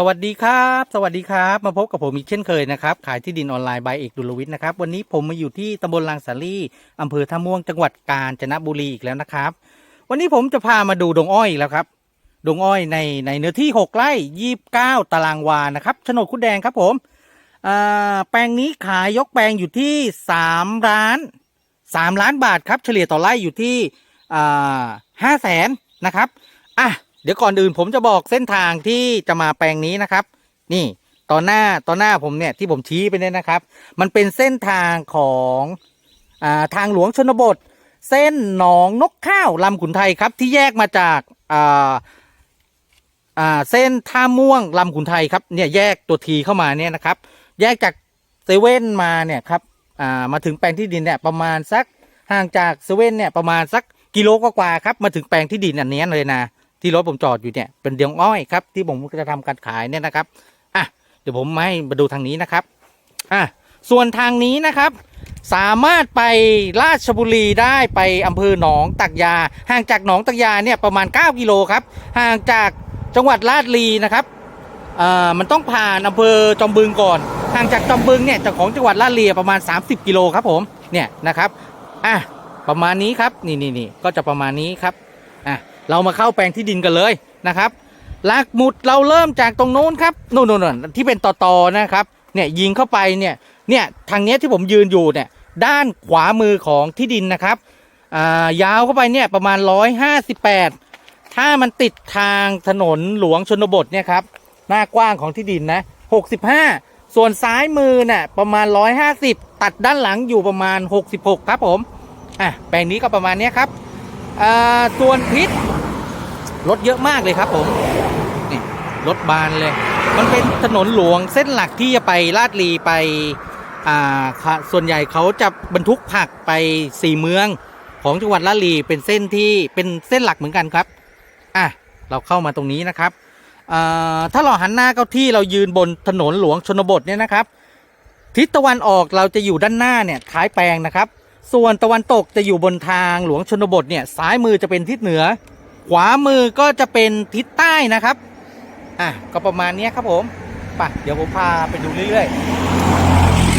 สวัสดีครับ สวัสดีครับ มาพบกับผมอีกเช่นเคยนะครับ ขายที่ดินออนไลน์บายเอกดุลวิทย์นะครับ วันนี้ผมมาอยู่ที่ตำบลลางสาลีอำเภอท่าม่วงจังหวัดกาญจนบุรีอีกแล้วนะครับ วันนี้ผมจะพามาดูดงอ้อยอีกแล้วครับ ดงอ้อยในในเนื้อที่ 6ไร่ยี่บเก้าตารางวานะครับโฉนดคุดแดงครับผมแปลงนี้ขายยกแปลงอยู่ที่ 3 ล้าน 3 ล้านบาทครับ เฉลี่ยต่อไร่อยู่ที่ห้าแสนนะครับ อะ ดี๋ยวก่อนอื่นผมจะบอกเส้นทางที่จะมาแปลงนี้นะครับ นี่ตอนหน้าตอนหน้าผมเนี่ยที่ผมชี้ไปเนี่ยนะครับ มันเป็นเส้นทางของอ่าทางหลวงชนบท เส้นหนองนกข้าวลำขุนไทยครับ ที่แยกมาจากอ่าอ่าเส้นท่าม่วงลำขุนไทยครับเนี่ยแยกตัวทีเข้ามาเนี่ยนะครับ แยกจากเซเว่นมาเนี่ยครับอ่ามาถึงแปลงที่ดินเนี่ยประมาณสักห่างจากเซเว่นเนี่ยประมาณสักกิโลกว่าครับมาถึงแปลงที่ดินอันเนี้ยเลยนะ ที่รถผมจอดอยู่เนี่ยเป็นเดียงอ้อยครับที่ผมจะทำการขายเนี่ยนะครับอะเดี๋ยวผมมาให้มาดูทางนี้นะครับอะส่วนทางนี้นะครับ สามารถไปราชบุรีได้ไปอำเภอหนองตักยา ห่างจากหนองตักยาเนี่ยประมาณ 9 กิโลครับห่างจากจังหวัดราชบุรีนะครับอ่ามันต้องผ่านอำเภอจอมบึงก่อน ห่างจากจอมบึงเนี่ยจากของจังหวัดราชบุรีประมาณ 30 กิโลครับผมเนี่ยนะครับอะประมาณนี้ครับนี่นี่นี่ก็จะประมาณนี้ครับ เรามาเข้าแปลงที่ดินกันเลยนะครับหลักหมุดเราเริ่มจากตรงโน้นครับนู่นนู่นนู่นที่เป็นต่อตอๆนะครับเนี่ยยิงเข้าไปเนี่ยเนี่ยทางเนี้ยที่ผมยืนอยู่เนี่ยด้านขวามือของที่ดินนะครับอ่ายาวเข้าไปเนี่ยประมาณ 158 ถ้ามันติดทางถนนหลวงชนบทเนี่ยครับหน้ากว้างของที่ดินนะ65 ส่วนซ้ายมือน่ะประมาณ 150 ตัดด้านหลังอยู่ประมาณ 66 ครับผมอะแปลงนี้ก็ประมาณนี้ครับอ่าส่วนพิษ รถเยอะมากเลยครับผมนี่รถบานเลย มันเป็นถนนหลวงเส้นหลักที่จะไปลาดลีไปอ่าส่วนใหญ่เขาจะบรรทุกผักไปสี่เมืองของจังหวัดลาดลีเป็นเส้นที่เป็นเส้นหลักเหมือนกันครับอะเราเข้ามาตรงนี้นะครับอ่าถ้าเราหันหน้าเข้าที่เรายืนบนถนนหลวงชนบทเนี่ยนะครับ ทิศตะวันออกเราจะอยู่ด้านหน้าเนี่ยท้ายแปลงนะครับ ส่วนตะวันตกจะอยู่บนทางหลวงชนบทเนี่ยซ้ายมือจะเป็นทิศเหนือ ขวามือก็จะเป็นทิศใต้นะครับ อะก็ประมาณนี้ครับผมไปเดี๋ยวผมพาไปดูเรื่อย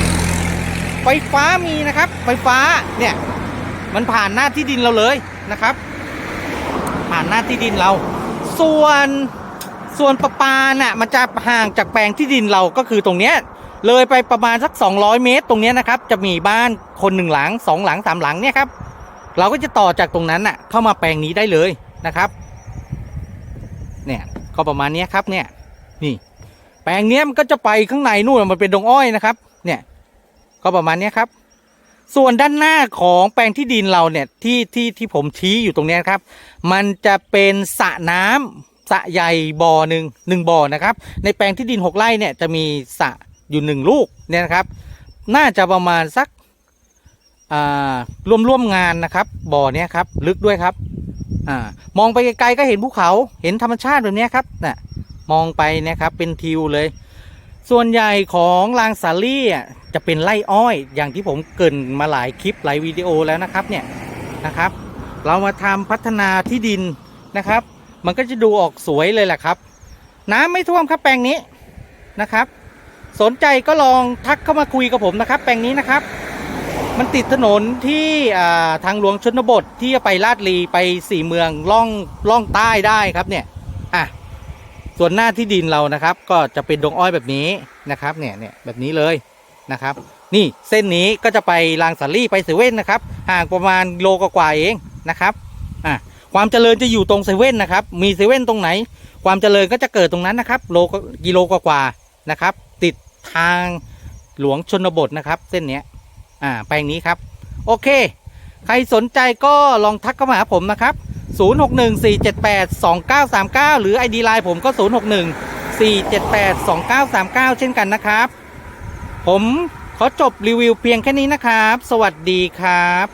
ๆ ไฟฟ้ามีนะครับ ไฟฟ้าเนี่ยมันผ่านหน้าที่ดินเราเลยนะครับ ผ่านหน้าที่ดินเรา ส่วนส่วนประปาน่ะมันจะห่างจากแปลงที่ดินเราก็คือตรงเนี้ยเลยไปประมาณสัก 200 เมตร ตรงเนี้ยนะครับ จะมีบ้านคนหนึ่งหลังสองหลังสามหลังเนี่ยครับ เราก็จะต่อจากตรงนั้นน่ะเข้ามาแปลงนี้ได้เลย นะครับเนี่ยก็ประมาณนี้ครับเนี่ยนี่ แปลงเนี้ยมันก็จะไปข้างในนู่นมันเป็นดงอ้อยนะครับ เนี่ยก็ประมาณนี้ครับ ส่วนด้านหน้าของแปลงที่ดินเราเนี่ยที่ที่ที่ผมชี้อยู่ตรงนี้ครับ มันจะเป็นสระน้ำสระใหญ่บ่อหนึ่งหนึ่งบ่อนะครับ ในแปลงที่ดินหกไร่เนี่ยจะมีสระอยู่หนึ่งลูกเนี่ยนะครับ น่าจะประมาณสักร่วมร่วมงานนะครับบ่อเนี้ยครับ ลึกด้วยครับ อ่ามองไปไกลๆก็เห็นภูเขาเห็นธรรมชาติแบบนี้ครับน่ะมองไปนะครับเป็นทิวเลย ส่วนใหญ่ของลางสาลี่จะเป็นไร่อ้อย อย่างที่ผมเกินมาหลายคลิปหลายวิดีโอแล้วนะครับเนี่ยนะครับ เรามาทำพัฒนาที่ดินนะครับ มันก็จะดูออกสวยเลยแหละครับ น้ำไม่ท่วมครับแปลงนี้นะครับ สนใจก็ลองทักเข้ามาคุยกับผมนะครับ แปลงนี้นะครับ มันติดถนนที่ทางหลวงชนบทที่จะไปลาดลีไปสี่เมืองล่องล่องใต้ได้ครับเนี่ยอะส่วนหน้าที่ดินเรานะครับ ก็จะเป็นดงอ้อยแบบนี้นะครับเนี่ยเนี่ยแบบนี้เลยนะครับ นี่เส้นนี้ก็จะไปลางสาลี่ไปเซเว่นนะครับ ห่างประมาณโลกว่าเองนะครับอะความเจริญจะอยู่ตรงเซเว่นนะครับ มีเซเว่นตรงไหน ความเจริญก็จะเกิดตรงนั้นนะครับโลกิโลกว่าๆนะครับ ติดทางหลวงชนบทนะครับ เส้นเนี้ย อ่าแปลงนี้ครับ โอเค ใครสนใจก็ลองทักเข้ามาหาผมนะครับ 0614782939 หรือ ID ไลน์ผมก็ 0614782939 เช่นกันนะครับ ผมขอจบรีวิวเพียงแค่นี้นะครับ สวัสดีครับ